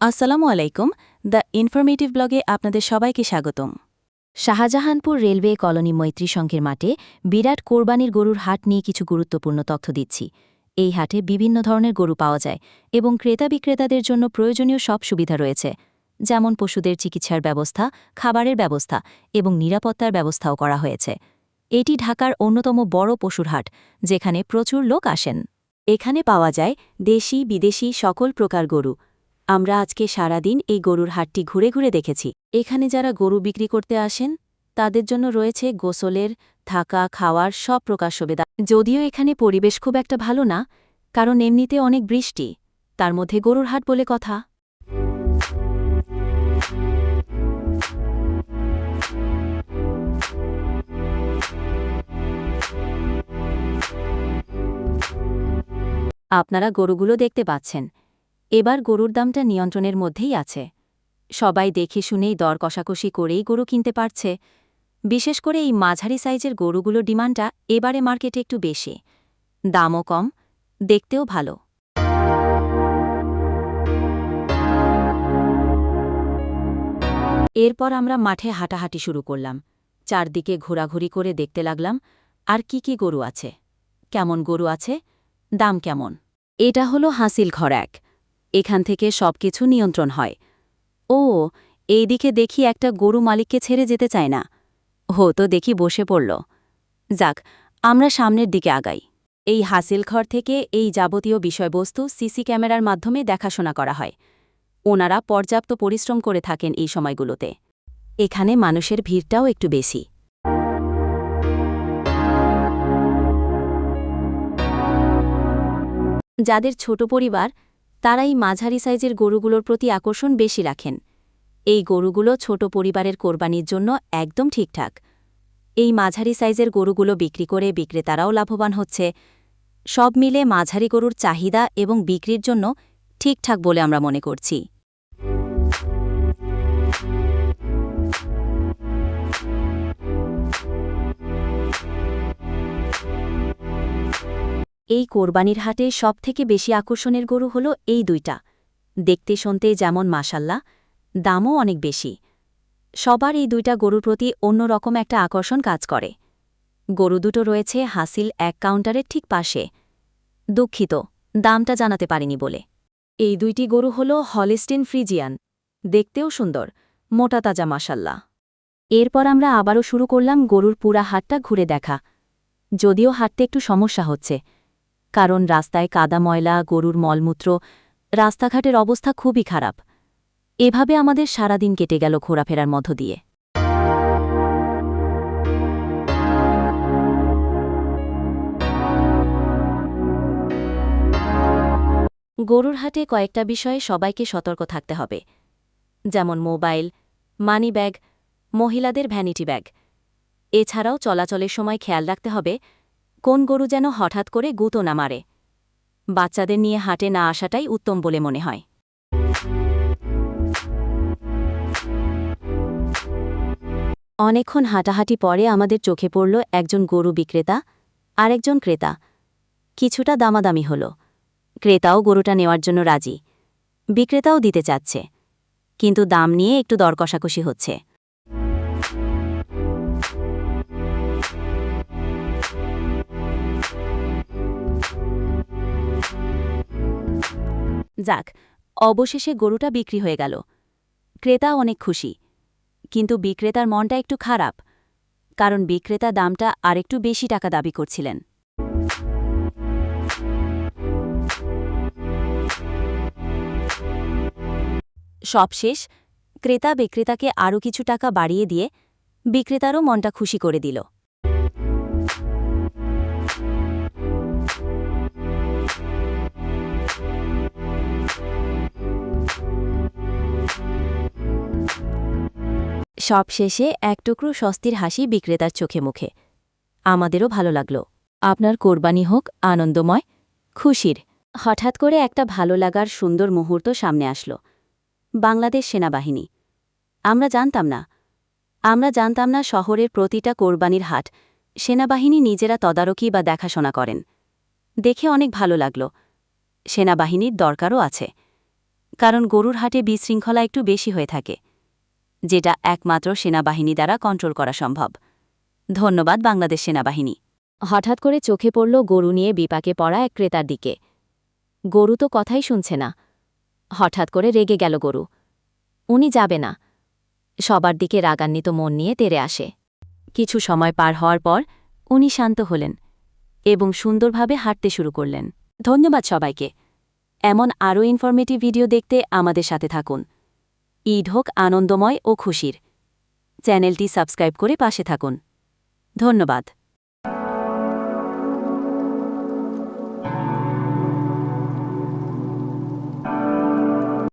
আসসালামু আলাইকুম। The informative ব্লগে আপনাদের সবাইকে স্বাগতম। শাহজাহানপুর রেলওয়ে কলোনি মৈত্রী সংঘের মাঠে বিরাট কোরবানির গরুর হাট নিয়ে কিছু গুরুত্বপূর্ণ তথ্য দিচ্ছি। এই হাটে বিভিন্ন ধরনের গরু পাওয়া যায় এবং ক্রেতা বিক্রেতাদের জন্য প্রয়োজনীয় সব সুবিধা রয়েছে, যেমন পশুদের চিকিৎসার ব্যবস্থা, খাবারের ব্যবস্থা এবং নিরাপত্তার ব্যবস্থাও করা হয়েছে। এটি ঢাকার অন্যতম বড় পশুর হাট, যেখানে প্রচুর লোক আসেন। এখানে পাওয়া যায় দেশি বিদেশি সকল প্রকার গরু আমরা আজকে সারাদিন এই গরুর হাটটি ঘুরে ঘুরে দেখেছি। এখানে যারা গরু বিক্রি করতে আসেন, তাদের জন্য রয়েছে গোসলের, থাকা, খাওয়ার সব প্রকার সুবিধা। যদিও এখানে পরিবেশ খুব একটা ভালো না, কারণ এমনিতে অনেক বৃষ্টি। তার মধ্যে গরুর হাট বলে কথা। আপনারা গরুগুলো দেখতে পাচ্ছেন। এবার গরুর দামটা নিয়ন্ত্রণের মধ্যেই আছে। সবাই দেখে শুনেই দর কষাকষি করেই গরু কিনতে পারছে। বিশেষ করে এই মাঝারি সাইজের গরুগুলোর ডিমান্ডটা এবারে মার্কেটে একটু বেশি। দামও কম, দেখতেও ভালো। এরপর আমরা মাঠে হাঁটাহাঁটি শুরু করলাম। চারদিকে ঘোরাঘুরি করে দেখতে লাগলাম, আর কি কি গরু আছে? কেমন গরু আছে? দাম কেমন? এটা হলো হাসিল ঘর এক এখান থেকে সবকিছু নিয়ন্ত্রণ হয়। ও এই দিকে দেখি একটা গরু মালিককে ছেড়ে যেতে চায় না। হো, তো দেখি বসে পড়ল। যাক, আমরা সামনের দিকে আগাই। এই হাসিল ঘর থেকে এই যাবতীয় বিষয়বস্তু সিসি ক্যামেরার মাধ্যমে দেখাশোনা করা হয়। ওনারা পর্যাপ্ত পরিশ্রম করে থাকেন এই সময়গুলোতে। এখানে মানুষের ভিড়টাও একটু বেশি। যাদের ছোট পরিবার তারাই মাঝারি সাইজের গরুগুলোর প্রতি আকর্ষণ বেশি রাখেন। এই গরুগুলো ছোট পরিবারের কোরবানির জন্য একদম ঠিকঠাক। এই মাঝারি সাইজের গরুগুলো বিক্রি করে বিক্রেতারাও লাভবান হচ্ছে। সব মিলে মাঝারি গরুর চাহিদা এবং বিক্রির জন্য ঠিকঠাক বলে আমরা মনে করছি। এই কোরবানির হাটে সবথেকে বেশি আকর্ষণের গরু হল এই দুইটা। দেখতে শুনতে যেমন মাসাল্লা দামও অনেক বেশি। সবার এই দুইটা গরুর প্রতি অন্যরকম একটা আকর্ষণ কাজ করে। গরু দুটো রয়েছে হাসিল এক কাউন্টারের ঠিক পাশে। দুঃখিত, দামটা জানাতে পারিনি বলে। এই দুইটি গরু হল হলিস্টিন ফ্রিজিয়ান। দেখতেও সুন্দর, মোটা তাজা মাসাল্লা এরপর আমরা আবারও শুরু করলাম গরুর পুরা হাটটা ঘুরে দেখা। যদিও হাঁটতে একটু সমস্যা হচ্ছে কারণ রাস্তায় কাদা ময়লা, গরুর মলমূত্র, রাস্তাঘাটের অবস্থা খুবই খারাপ। এভাবে আমাদের সারাদিন কেটে গেল ঘোরাফেরার মধ্য দিয়ে। গরুর হাটে কয়েকটা বিষয়ে সবাইকে সতর্ক থাকতে হবে। যেমন মোবাইল মানি ব্যাগ মহিলাদের ভ্যানিটি ব্যাগ। এছাড়াও চলাচলের সময় খেয়াল রাখতে হবে কোন গরু যেন হঠাৎ করে গুঁতো না মারে। বাচ্চাদের নিয়ে হাটে না আসাটাই উত্তম বলে মনে হয়। অনেকক্ষণ হাঁটাহাঁটি পরে আমাদের চোখে পড়ল একজন গরু বিক্রেতা আর একজন ক্রেতা। কিছুটা দামাদামি হল। ক্রেতাও গরুটা নেওয়ার জন্য রাজি। বিক্রেতাও দিতে চাচ্ছে। কিন্তু দাম নিয়ে একটু দর কষাকষি হচ্ছে। যাক, অবশেষে গরুটা বিক্রি হয়ে গেল। ক্রেতা অনেক খুশি। কিন্তু বিক্রেতার মনটা একটু খারাপ, কারণ বিক্রেতা দামটা আরেকটু বেশি টাকা দাবি করছিলেন। সবশেষ ক্রেতা বিক্রেতাকে আরও কিছু টাকা বাড়িয়ে দিয়ে বিক্রেতারও মনটা খুশি করে দিল। সবশেষে এক টুকরো স্বস্তির হাসি বিক্রেতার চোখে মুখে। আমাদেরও ভালো লাগল। আপনার কোরবানি হোক, আনন্দময়, খুশির। হঠাৎ করে একটা ভালো লাগার সুন্দর মুহূর্ত সামনে আসলো। বাংলাদেশ সেনাবাহিনী। আমরা জানতাম না। আমরা জানতাম না শহরের প্রতিটা কোরবানির হাট। সেনাবাহিনী নিজেরা তদারকি বা দেখাশোনা করেন। দেখে অনেক ভালো লাগল। সেনাবাহিনীর দরকারও আছে। কারণ গরুর হাটে বিশৃঙ্খলা একটু বেশি হয়ে থাকে। যেটা একমাত্র সেনাবাহিনী দ্বারা কন্ট্রোল করা সম্ভব। ধন্যবাদ বাংলাদেশ সেনাবাহিনী। হঠাৎ করে চোখে পড়ল গরু নিয়ে বিপাকে পড়া এক ক্রেতার দিকে। গরু তো কথাই শুনছে না। হঠাৎ করে রেগে গেল গরু। উনি যাবে না। সবার দিকে রাগান্বিত মন নিয়ে তেরে আসে। কিছু সময় পার হওয়ার পর উনি শান্ত হলেন এবং সুন্দরভাবে হাঁটতে শুরু করলেন। ধন্যবাদ সবাইকে। এমন আরও ইনফরমেটিভ ভিডিও দেখতে আমাদের সাথে থাকুন। ঈদ হোক আনন্দময় ও খুশির। চ্যানেলটি সাবস্ক্রাইব করে পাশে থাকুন। ধন্যবাদ।